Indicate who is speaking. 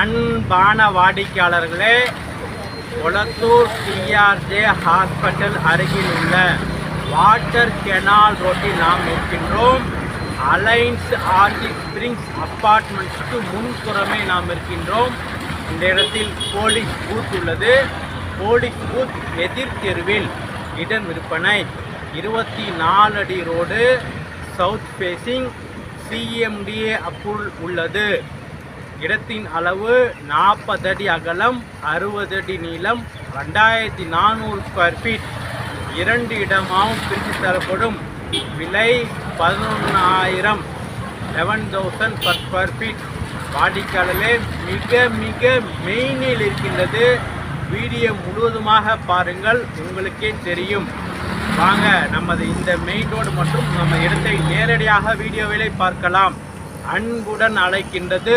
Speaker 1: அன்பான வாடிக்கையாளர்களே Kolathur DRJ hospital அருகில் உள்ள வாட்டர் கெனால் ரோட்டில் நாம் இருக்கின்றோம். அலைன்ஸ் ஆர்ஜி ஸ்பிரிங்ஸ் அப்பார்ட்மெண்ட்ஸுக்கு முன்புறமே நாம் இருக்கின்றோம். இந்த இடத்தில் போலீஸ் பூத் உள்ளது. போலீஸ் பூத் எதிர் தெருவில் இடம் விற்பனை இருபத்தி நாலு அடி ரோடு சவுத் ஃபேசிங் சிஎம்டிஏ அப்புல் உள்ளது. இடத்தின் அளவு நாற்பது அடி அகலம் அறுபது அடி நீளம் ரெண்டாயிரத்தி நானூறு ஸ்கொயர் ஃபீட் இரண்டு இடமாகவும் பிரித்து தரப்படும். விலை பதினொன்றாயிரம் eleven thousand per square feet வாடிக்கையாளர்களே மிக மிக மெயினில் இருக்கின்றது. வீடியோ முழுவதுமாக பாருங்கள் உங்களுக்கே தெரியும். வாங்க நமது இந்த மெயின் ரோடு மற்றும் நம்ம இடத்தை நேரடியாக வீடியோவிலே பார்க்கலாம். அன்புடன் அழைக்கின்றது